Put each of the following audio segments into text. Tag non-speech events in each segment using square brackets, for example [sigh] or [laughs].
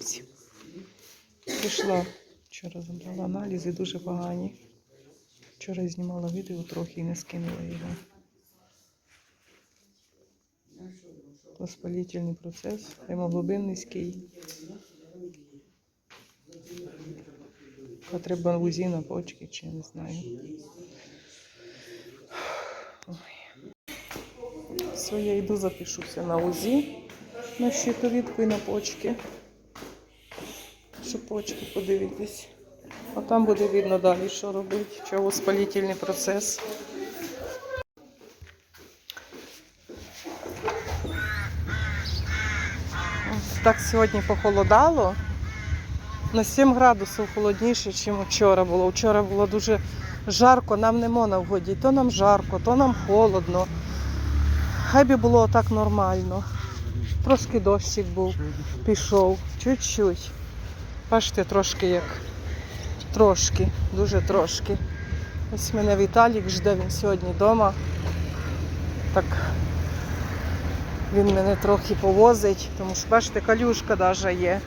всім. Пішла. Вчора забрала аналізи, дуже погані. Вчора знімала відео трохи і не скинула його. Воспалительний процес, гемоглобин низький. Треба УЗІ на почки, чи не знаю. Все, я йду запишуся на УЗІ, на щитовідку і на почки. Щоб почки подивитись. А там буде видно далі, що робити, що воспалительний процес. Так сьогодні похолодало. На 7 градусів холодніше, ніж вчора було. Вчора було дуже жарко, нам не можна вгоді. То нам жарко, то нам холодно. Хай би було так нормально. Трошки дощик був, пішов, чуть-чуть. Бачите, трошки як. Трошки, дуже трошки. Ось мене Віталік жде, він сьогодні вдома. Так він мене трохи повозить, тому що бачите, калюшка навіть є.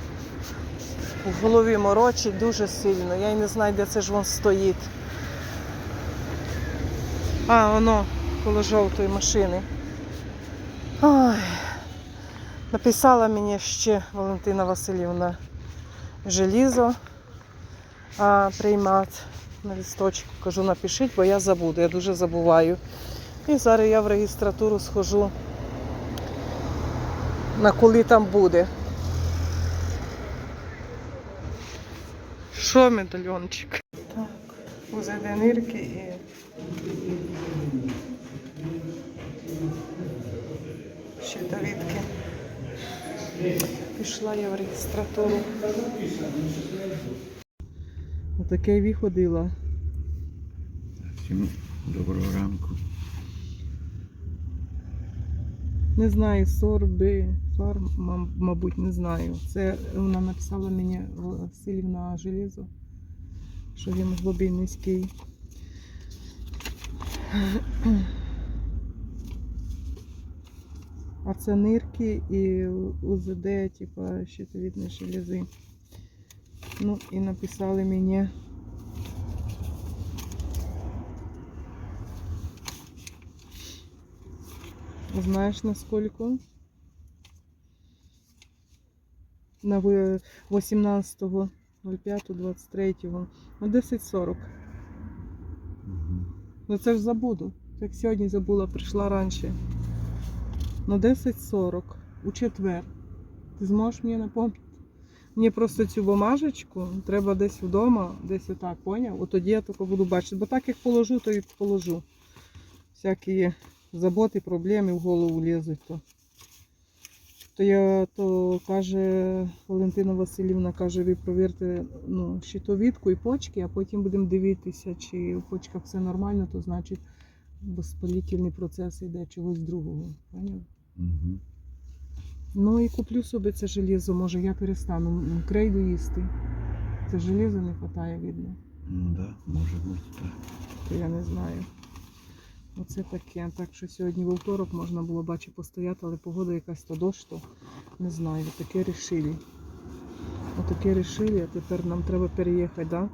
В голові морочить дуже сильно. Я й не знаю, де це ж він стоїть. А, воно коло жовтої машини. Ой. Написала мені ще Валентина Васильівна желізо а, приймати на лісточку. Кажу, напишіть, бо я забуду, я дуже забуваю. І зараз я в реєстратуру схожу, на коли там буде. Що медальончик? Так, УЗД нирки і. Щитовідки. Пішла я в реєстратуру. Отаке ві ходила. Всім доброго ранку. Не знаю, сорби, фар, мабуть, не знаю. Це вона написала мені Васильівна желізо, що він глибин низький. А це нирки і УЗД, типа щитовідної желези. Ну і написали мені. Знаешь, на сколько? На ви- 18.05.23. На 10.40. Ну це ж забуду. Як сьогодні забула, прийшла раніше. На 10.40 у четвер. Ти зможеш мені напомнити? Мені просто цю бумажечку треба десь вдома, десь отак, поняв? От тоді я тільки буду бачити. Бо так як положу, то і положу. Всякі заботи, проблеми в голову лізуть. То, то я то каже Валентина Васильівна, каже, ви провірте ну, щитовідку і почки, а потім будемо дивитися, чи в почках все нормально, то значить воспалительний процес йде чогось другого. Поняв? Ну і куплю собі це желізо, може я перестану крейду їсти. Це желізо не вистачає, видно. Ну да, може бути так. То я не знаю. Оце таке. Так що сьогодні вівторок можна було бачити постояти, але погода якась то дощ, то не знаю. Таке рішили. Отаке рішили, а тепер нам треба переїхати, да?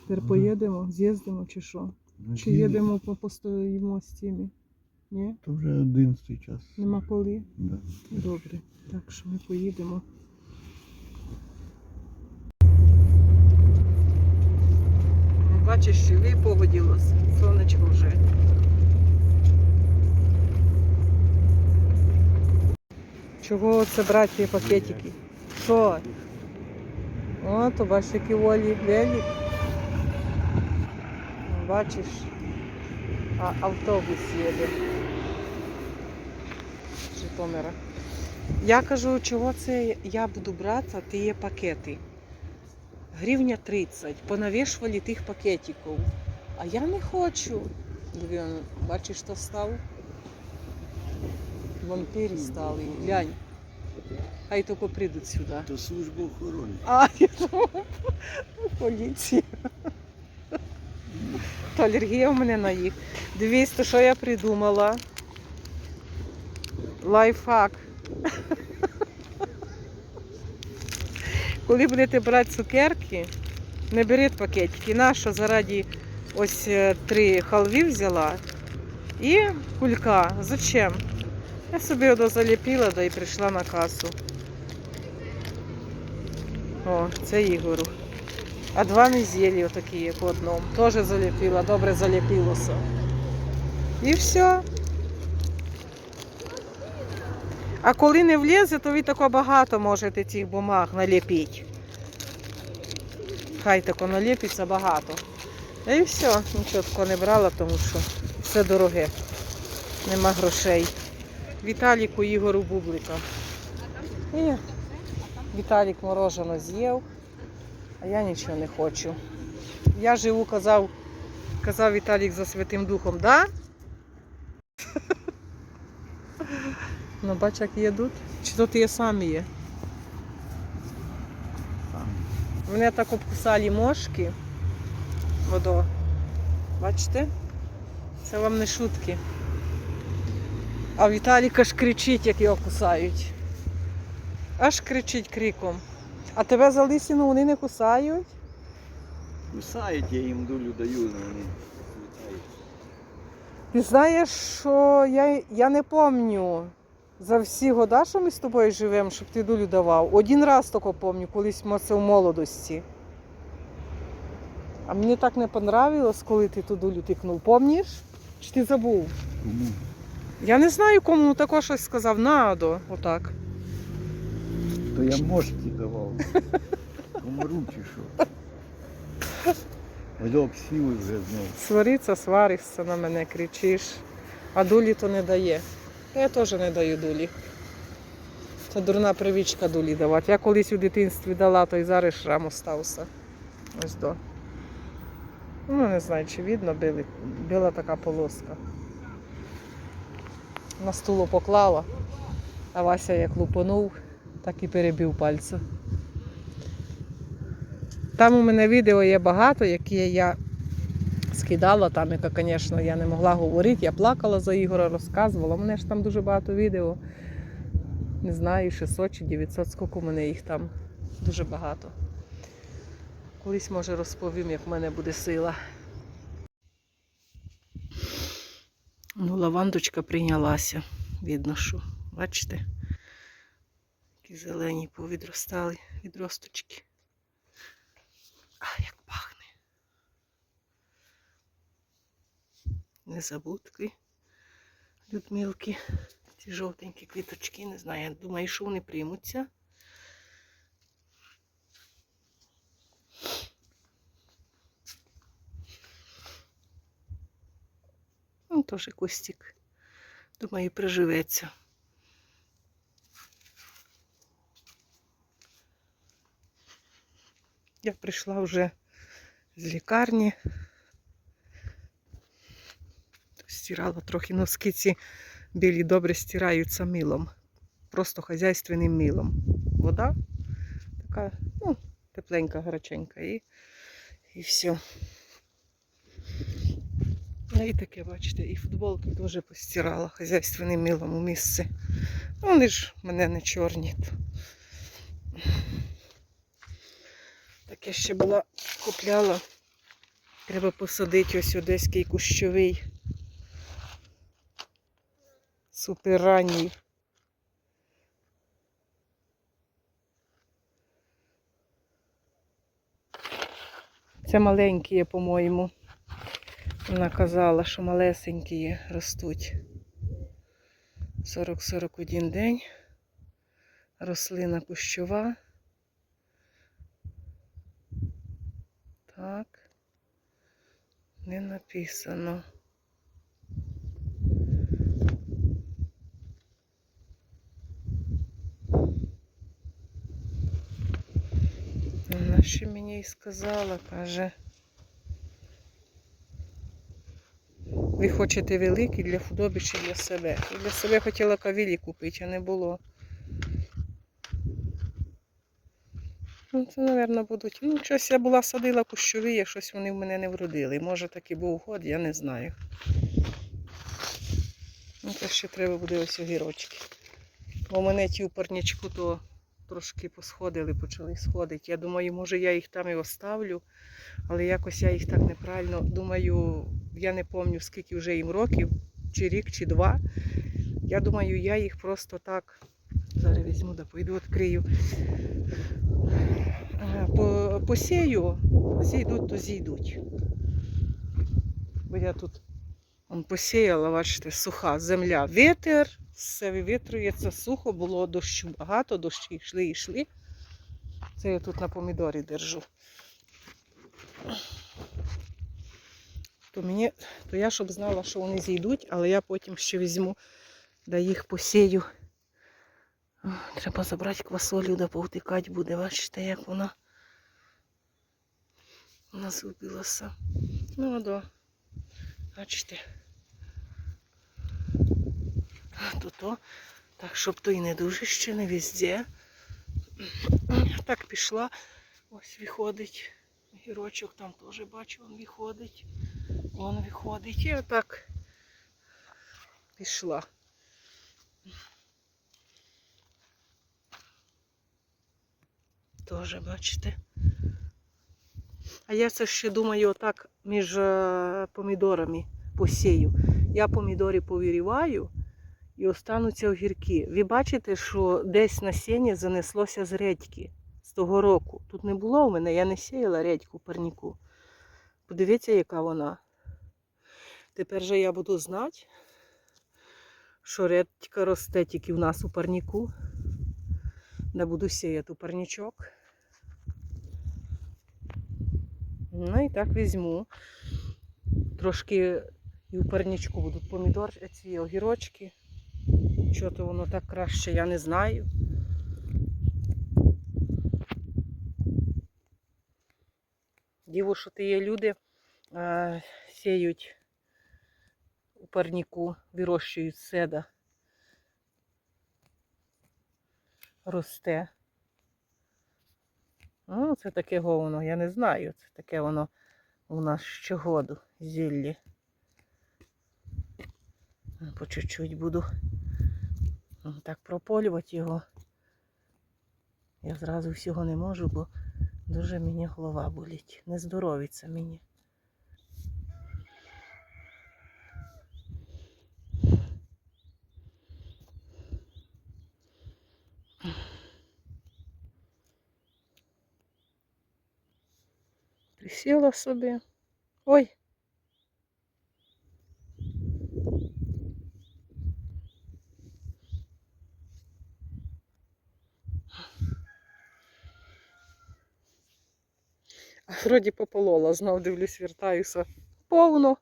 Тепер поїдемо, з'їздимо чи що? Ну, Чи їдемо по- постоїмо з цими? Ні? То вже 11 час. Нема коли? Да. Добре. Так що ми поїдемо. Бачиш, що і. Сонечко вже. Чого це брати пакетики? Що? О, то бачиш, які волі велик. Бачиш, а автобус їде. з Житомира. Я кажу, чого це я буду брати ті пакети. Гривня 30. Понавішували тих пакетиків. А я не хочу. Он, бачиш, що став? Вампірі стали. Глянь. Хай тільки прийдуть сюди. То служба охорони. А, я думала, поліція. То алергія в мене на їх. Дивись, то що я придумала. Лайфхак. коли будете брати цукерки, не беріть пакетики. Наша зараді ось е, три халві взяла і кулька. Зачем? Я собі одо заліпила да і прийшла на касу. О, це Ігору. А два незелі отакі по одному. Теж заліпила, добре заліпилося. І все. А коли не влізе, то ви тако багато можете цих бумаг наліпити. Хай тако наліпиться багато. І все, нічого такого не брала, тому що все дороге. Нема грошей. Віталіку Ігору Бублика. І Віталік морожено з'їв, а я нічого не хочу. Я живу, казав, казав Віталік за Святим Духом, да? [laughs] Ну, бач, як їдуть. Чи то ти самі є? Мене так обкусали мошки. Водо. Бачите? Це вам не шутки. А Віталіка ж кричить, як його кусають. Аж кричить криком. А тебе за лисину вони не кусають? Кусають, я їм долю даю, але вони. Ти знаєш, що я, я не пам'ятаю за всі года, що ми з тобою живемо, щоб ти долю давав. Один раз тільки пам'ятаю, колись це в молодості. А мені так не понравилось, коли ти ту долю тикнув. Помніш? Чи ти забув? Кому? Я не знаю, кому ну тако щось сказав. Надо, отак. То я мошки давав. Комару чи що. Ось сіли вже знову. Свариться, сваришся на мене, кричиш. А дулі то не дає. Я теж не даю дулі. Це дурна привичка дулі давати. Я колись у дитинстві дала, то й зараз шрам остався. Ось до. Ну, не знаю, чи видно, били. біла така полоска. На стулу поклала, а Вася як лупанув, так і перебив пальцем. Там у мене відео є багато, які я скидала, там, яка, звісно, я не могла говорити. Я плакала за Ігора, розказувала. У мене ж там дуже багато відео. Не знаю, 600 чи 900, скільки у мене їх там. Дуже багато. Колись, може, розповім, як в мене буде сила. Ну, лавандочка прийнялася. Видно, що. Бачите? Які зелені повідростали відросточки. А, як пахне. Незабудки. Людмилки. Ці жовтенькі квіточки, не знаю. Я думаю, що вони приймуться. Ну, теж кустик. Думаю, приживеться. Я прийшла вже з лікарні. Стирала трохи носки ці білі добре стираються милом. Просто хазяйственним милом. Вода така, ну, тепленька, гаряченька і, і все. Ну і таке, бачите, і футболки теж постирала хазяйственним милом у місці. Ну, Вони ж мене не чорні. Таке ще була купляла. Треба посадити ось одеський кущовий. Супер ранній. Це маленькі, є, по-моєму. Вона казала, що малесенькі є, ростуть. 40-41 день. Рослина кущова. Так. Не написано. Ще мені і сказала, каже. Ви хочете великий для худоби чи для себе? І для себе хотіла кавілі купити, а не було. Ну, це, мабуть, будуть. Ну, щось я була садила кущові, а щось вони в мене не вродили. Може такий був год, я не знаю. Ну, це ще треба буде ось огірочки. Бо в мене ті у парнячку то трошки посходили, почали сходити. Я думаю, може я їх там і оставлю, але якось я їх так неправильно. Думаю, я не пам'ятаю, скільки вже їм років, чи рік, чи два. Я думаю, я їх просто так. Зараз візьму да пойду відкрию. Посію, зійдуть, то зійдуть. Бо я тут посіяла, бачите, суха земля. Вітер, все вивітрюється, сухо, було дощу багато, дощі йшли йшли. Це я тут на помідорі держу. То, мені, то я щоб знала, що вони зійдуть, але я потім ще візьму, да їх посію. Треба забрати квасолю, да повтикати буде. Бачите, як вона. Вона згубилася. Ну, да. Бачите. То то. Так, щоб то і не дуже ще не везде. Так пішла. Ось виходить. Гірочок там теж бачу, він виходить. Вон виходить. І отак пішла. Тоже, бачите. А я це ще думаю, отак між е, помідорами посію. Я помідори повіріваю і остануться огірки. Ви бачите, що десь насіння занеслося з редьки з того року. Тут не було у мене, я не сіяла редьку в парніку. Подивіться, яка вона. Тепер же я буду знати, що редька росте тільки в нас у парніку. Не буду сіяти парнічок. Ну і так візьму. Трошки і у парнічку будуть помідор, ці огірочки. Що то воно так краще, я не знаю. Діво, що ти є люди, а, сіють у парніку, вирощують седа. Росте. Ну, це таке воно, я не знаю. Це таке воно у нас щогоду зіллі. По чуть-чуть буду так прополювати його. Я зразу всього не можу, бо дуже мені голова болить. Не здоровиться мені. Присіла собі. Ой. Вроді пополола, знов дивлюсь, вертаюся. Повно.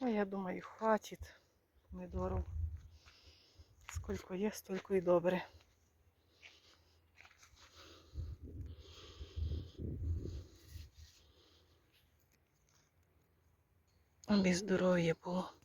А я думаю, хватит помидоров. Сколько є, столько і добре. Аби здоров'я було.